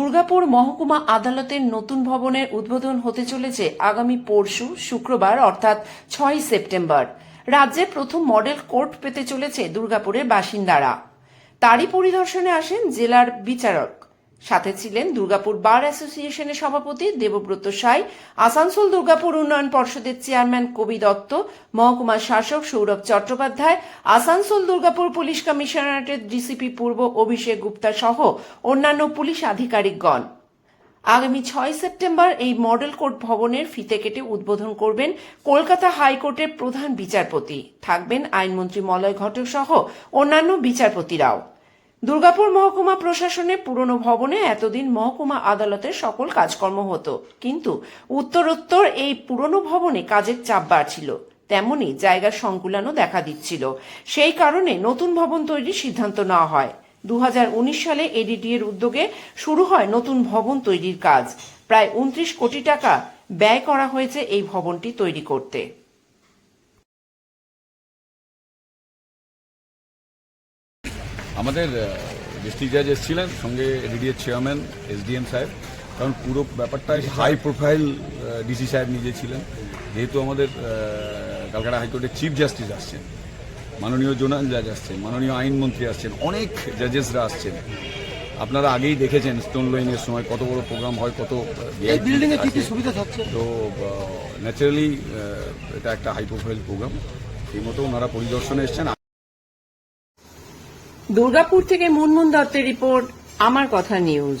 দুর্গাপুর মহকুমা আদালতের নতুন ভবনের উদ্বোধন হতে চলেছে আগামী পরশু শুক্রবার, অর্থাৎ ছয় সেপ্টেম্বর। রাজ্যে প্রথম মডেল কোর্ট পেতে চলেছে দুর্গাপুরের বাসিন্দারা। তারই পরিদর্শনে আসেন জেলার বিচারক। সাথে ছিলেন দুর্গাপুর বার অ্যাসোসিয়েশনের সভাপতি দেবব্রত সাই, আসানসোল দুর্গাপুর উন্নয়ন পর্ষদের চেয়ারম্যান কবি দত্ত, মহকুমা শাসক সৌরভ চট্টোপাধ্যায়, আসানসোল দুর্গাপুর পুলিশ কমিশনারেটের ডিসিপি পূর্ব অভিষেক গুপ্তা সহ অন্যান্য পুলিশ আধিকারিকগণ। আগামী ছয় সেপ্টেম্বর এই মডেল কোর্ট ভবনের ফিতে কেটে উদ্বোধন করবেন কলকাতা হাইকোর্টের প্রধান বিচারপতি। থাকবেন আইনমন্ত্রী মলয় ঘটক সহ অন্যান্য বিচারপতিরাও। দুর্গাপুর মহকুমা প্রশাসনে পুরনো ভবনে এতদিন মহকুমা আদালতের সকল কাজকর্ম হতো। কিন্তু উত্তরোত্তর এই পুরনো ভবনে কাজের চাপ বাড়ছিল। তেমনি জায়গার সংকুলানও দেখা দিচ্ছিল। সেই কারণে নতুন ভবন তৈরির সিদ্ধান্ত নেওয়া হয়। দু হাজার উনিশ সালে এডিডি এর উদ্যোগে শুরু হয় নতুন ভবন তৈরির কাজ। প্রায় উনত্রিশ কোটি টাকা ব্যয় করা হয়েছে এই ভবনটি তৈরি করতে। আমাদের ডিস্ট্রিক্ট জাজ এসেছিলেন সঙ্গে এডিডিএর চেয়ারম্যান এসডিএম সাহেব। কারণ পুরো ব্যাপারটা হাই প্রোফাইল ডিসি সাহেব নিজে ছিলেন। যেহেতু আমাদের ক্যালকাটা হাইকোর্টের চিফ জাস্টিস আসছেন মাননীয় জোনাল জাজ আসছেন মাননীয় আইনমন্ত্রী আসছেন অনেক জাজেসরা আসছেন। আপনারা আগেই দেখেছেন স্টোন লাইনের সময় কত বড় প্রোগ্রাম হয় কত বিল্ডিং এ কি কি সুবিধা থাকছে? তো ন্যাচারালি এটা একটা হাই প্রোফাইল প্রোগ্রাম সেই মতো ওনারা পরিদর্শনে এসছেন। দুর্গাপুর থেকে মুনমুন দত্তের রিপোর্ট আমার কথা news.